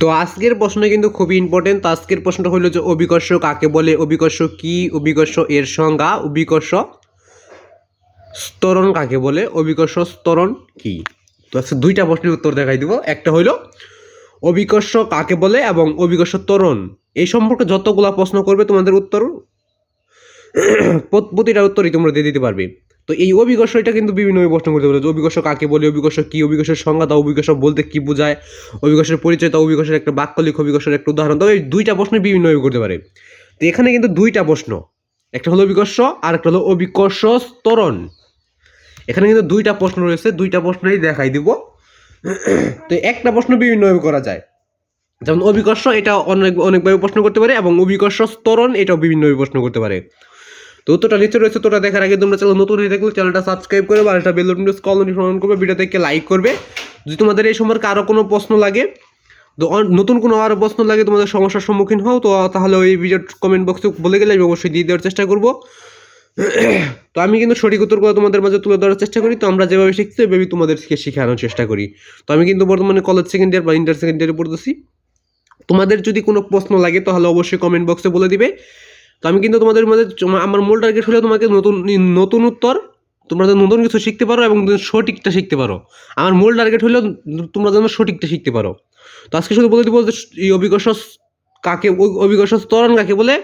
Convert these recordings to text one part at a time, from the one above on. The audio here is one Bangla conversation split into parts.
তো আজকের প্রশ্ন কিন্তু খুবই ইম্পর্টেন্ট তো আজকের প্রশ্নটা হলো যে অভিকর্ষ কাকে বলে? অভিকর্ষ কি? অভিকর্ষ এর সংজ্ঞা? অভিকর্ষ স্তরণ কাকে বলে? অভিকর্ষ স্তরণ কি? তো আজকে দুইটা প্রশ্নের উত্তর দেখাই দিব। একটা হইল অভিকর্ষ কাকে বলে এবং অভিকর্ষ ত্বরণ? এই সম্পর্কে যতগুলা প্রশ্ন করবে তোমাদের উত্তর প্রতিটা উত্তরই তোমরা দিয়ে দিতে পারবে। তো এই অভিকর্ষ এটা কিন্তু বিভিন্ন প্রশ্ন করতে পারবে যে অভিকর্ষ কাকে বলে অভিকর্ষ কি অভিকর্ষের সংজ্ঞা দাও অভিকর্ষ বলতে কি বোঝায় অভিকর্ষের পরিচয় তা অভিকর্ষের একটা বাক্য লিখ অভিকর্ষের একটা উদাহরণ দাও, এই দুইটা প্রশ্ন বিভিন্নভাবে করতে পারে। তো এখানে কিন্তু দুইটা প্রশ্ন, একটা হলো অভিকর্ষ আর একটা হলো অভিকর্ষ স্তরণ এখানে কিন্তু দুইটা প্রশ্ন রয়েছে, দুইটা প্রশ্নই দেখাই দিব। তো একটা প্রশ্ন বিভিন্নভাবে করা যায়। যেমন অভিকর্ষ এটা অনেক, অনেকভাবে প্রশ্ন করতে পারে এবং অভিকর্ষ স্তরণ এটাও বিভিন্নভাবে প্রশ্ন করতে পারে। তো উত্তরটা নিচে রয়েছে, তোটা দেখার আগে তোমরা চ্যানেল নতুন হয়ে থাকলে চ্যানেলটা সাবস্ক্রাইব করে বা একটা বেল নোটিস কল নোটিফিকেশন করবে ভিডিও থেকে লাইক করবে। যদি তোমাদের এই সম্পর্কে আরও কোনো প্রশ্ন লাগে, তো নতুন কোনো আরও প্রশ্ন লাগে, তোমাদের সমস্যার সম্মুখীন হও, তো তাহলে ওই ভিডিওর কমেন্ট বক্সে বলে গেলে আমি অবশ্যই দিয়ে দেওয়ার চেষ্টা করব। তো আমি কিন্তু সঠিক উত্তরগুলো তোমাদের মাঝে তুলে ধরার চেষ্টা করি, তো আমরা যেভাবে শিখছি, ওইভাবেই তোমাদেরকে শেখানোর চেষ্টা করি। তো আমি কিন্তু বর্তমানে কলেজ সেকেন্ড ইয়ার বা ইন্টার সেকেন্ড ইয়ারে পড়তেছি। তোমাদের যদি কোনো প্রশ্ন লাগে, তাহলে অবশ্যই কমেন্ট বক্সে বলে দিবে। তো আমি কিন্তু তোমাদের মধ্যে আমার মূল টার্গেট হলো তোমাকে নতুন নতুন উত্তর, তোমরা যেন নতুন কিছু শিখতে পারো এবং সঠিকটা শিখতে পারো। আমার মূল টার্গেট হলো তোমরা যেন সঠিকটা শিখতে পারো। তো আজকে শুধু বলে দিব যে এই অভিকর্ষ কাকে অভিকর্ষ ত্বরণ কাকে বলে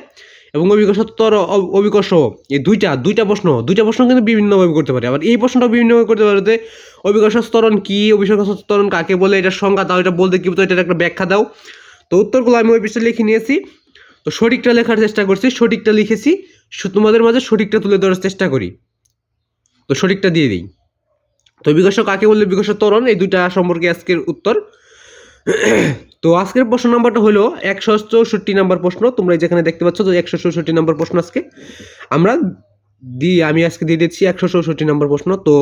এবং অভিকর্ষ ত্বর অ- অভিকর্ষ এই দুইটা দুইটা প্রশ্ন দুইটা প্রশ্ন কিন্তু বিভিন্নভাবে করতে পারে। আবার এই প্রশ্নটা বিভিন্নভাবে করতে পারে যে অভিকর্ষ স্তরণ কি অভিকর্ষ স্তরণ কাকে বলে, এটার সংজ্ঞা দাও, এটা বলতে কি এটার একটা ব্যাখ্যা দাও। তো উত্তরগুলো আমি ওই পৃষ্ঠে লিখে নিয়েছি। তো সঠিকটা লেখার চেষ্টা করছি, সঠিকটা লিখেছি তোমাদের মাঝে সঠিকটা তুলে ধরার চেষ্টা করি। তো সঠিকটা দিয়ে দিই। তো বিকশ কাকে বললে বিকশ ত্বরণ? এই দুইটা সম্পর্কে আজকের উত্তর। তো আজকের প্রশ্ন নাম্বারটা হলো একশো চৌষট্টি নাম্বার প্রশ্ন। তোমরা যেখানে দেখতে পাচ্ছ তো একশো চৌষট্টি নাম্বার প্রশ্ন আজকে। আমরা দিই আমি আজকে দিয়ে দিচ্ছি একশো চৌষট্টি নাম্বার প্রশ্ন। তো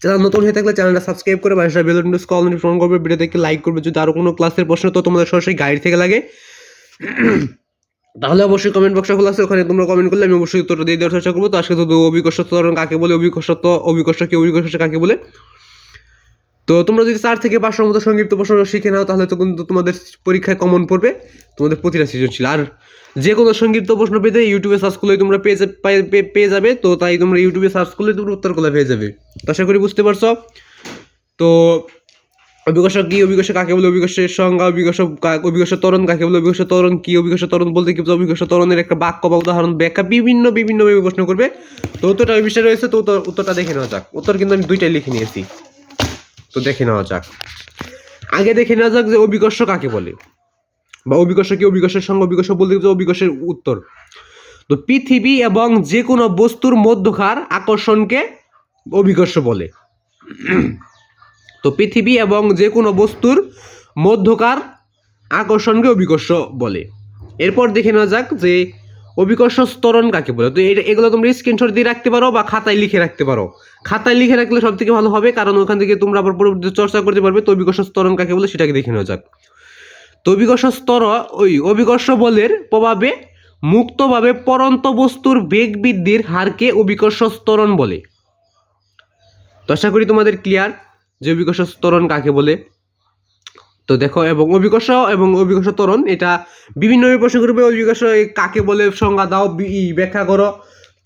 চ্যানেল নতুন হয়ে থাকলে চ্যানেলটা সাবস্ক্রাইব করে বাসায় বেল নিউজ কল ফোন করবে। ভিডিও দেখে লাইক করবে। যদি আরও কোনো ক্লাসের প্রশ্ন তো তোমাদের সরাসরি গাইড থেকে লাগে। তাহলে অবশ্যই কমেন্ট বক্সটা খোলা আছে, ওখানে তোমরা কমেন্ট করলে আমি অবশ্যই উত্তরটা দিয়ে দেওয়ার চেষ্টা করব। তো আজকে তো অভিকর্ষ ত্বরণ কাকে বলে অভিকর্ষ তো অভিকর্ষ কি, অভিকর্ষ কাকে বলে? তো তোমরা যদি চার থেকে পাঁচশোর মতো সংক্ষিপ্ত প্রশ্ন শিখে নাও, তাহলে তো কিন্তু তোমাদের পরীক্ষায় কমন পড়বে, তোমাদের প্রতিটা সৃজনশীল। আর যে কোনো সংক্ষিপ্ত প্রশ্ন পেতে ইউটিউবে সার্চ করলে তোমরা পেয়ে পেয়ে যাবে, তো তাই তোমরা ইউটিউবে সার্চ করলে তোমরা উত্তরগুলো পেয়ে যাবে। তো আশা করি বুঝতে পারছ। তো অভিকর্ষ কি অভিকর্ষ কাকে বলে অভিকর্ষের সংজ্ঞা অভিকর্ষ অভিকর্ষ ত্বরণ কাকে বলে অভিকর্ষ ত্বরণ কি অভিকর্ষ ত্বরণ বলতে কি অভিকর্ষ ত্বরণের একটা বাক্য বা উদাহরণ ব্যাখ্যা বিভিন্ন বিভিন্ন ভাবে প্রশ্ন করবে। তো উত্তরটা ওই বিষয়ে রয়েছে, তো উত্তর- উত্তরটা দেখে নেওয়া যাক। উত্তর কিন্তু আমি দুইটাই লিখে নিয়েছি। তো দেখে নেওয়া যাক। আগে দেখে নেওয়া যাক যে অভিকর্ষ কাকে বলে। বা অভিকর্ষ কি অভিকর্ষের সঙ্গে অভিকর্ষ বলতে কি অভিকর্ষের উত্তর। তো পৃথিবী এবং যে কোনো বস্তুর মধ্যকার আকর্ষণকে অভিকর্ষ বলে। তো পৃথিবী এবং যে কোনো বস্তুর মধ্যকার আকর্ষণকে অভিকর্ষ বলে। এরপর দেখে নেওয়া যাক যে অভিকর্ষ স্তরণ কাকে বলে। তো এগুলো তোমরা স্ক্রিনশট দিয়ে রাখতে পারো বা খাতায় লিখে রাখতে পারো। খাতায় লিখে রাখলে সব থেকে ভালো হবে কারণ ওখান থেকে তোমরা আবার পরবর্তীতে চর্চা করতে পারবে তো অভিকর্ষ স্তরণ কাকে বলে সেটাকে দেখে নেওয়া যাক। তো অভিকর্ষ স্তর ওই অভিকর্ষ বলের প্রভাবে মুক্তভাবে পরন্ত বস্তুর বেগ বৃদ্ধির হারকে অভিকর্ষ স্তরণ বলে। তো আশা করি তোমাদের ক্লিয়ার যে অভিকর্ষ ত্বরণ কাকে বলে? তো দেখো, এবং অভিকর্ষ এবং অভিকর্ষ ত্বরণ, এটা বিভিন্ন করবে অভিকর্ষ কাকে বলে সংজ্ঞা দাও? ব্যাখ্যা করো।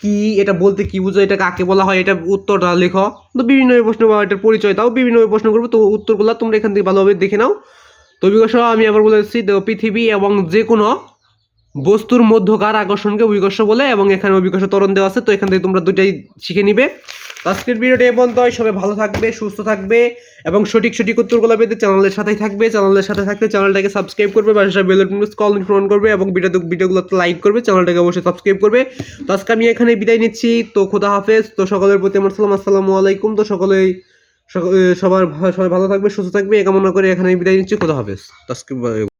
কি, এটা বলতে কি বুঝো? এটা কাকে বলা হয়? এটা উত্তরটা লেখো। তো বিভিন্ন প্রশ্ন বা এটার পরিচয় দাও। বিভিন্ন প্রশ্ন করবে তো উত্তরগুলো তোমরা এখান থেকে ভালোভাবে দেখে নাও। তো অভিকর্ষ, আমি আবার বলে দিচ্ছি পৃথিবী এবং যে কোনো বস্তুর মধ্যকার আকর্ষণকে অভিকর্ষ বলে এবং এখানে অভিকর্ষ ত্বরণ দেওয়া আছে, তো এখান থেকে তোমরা দুটাই শিখে নিবে। আজকের ভিডিওটা এ পর্যন্ত সবাই ভালো থাকবে, সুস্থ থাকবে এবং সঠিক সঠিক উত্তরগুলো পেতে চ্যানেলের সাথেই থাকবে। চ্যানেলের সাথে থাকলে চ্যানেলটাকে সাবস্ক্রাইব করবে বাসা বেল কল ফোন করবে এবং ভিডিও ভিডিওগুলোতে লাইক করবে, চ্যানেলটাকে অবশ্যই সাবস্ক্রাইব করবে। তো আজকে আমি এখানে বিদায় নিচ্ছি। তো খোদা হাফেজ। তো সকলের প্রতি আমার সালাম, আসসালামু আলাইকুম। তো সকলেই সবার সবাই ভালো থাকবে, সুস্থ থাকবে। এ কামনা করে এখানে বিদায় নিচ্ছি। খোদা হাফেজ। তো আজকে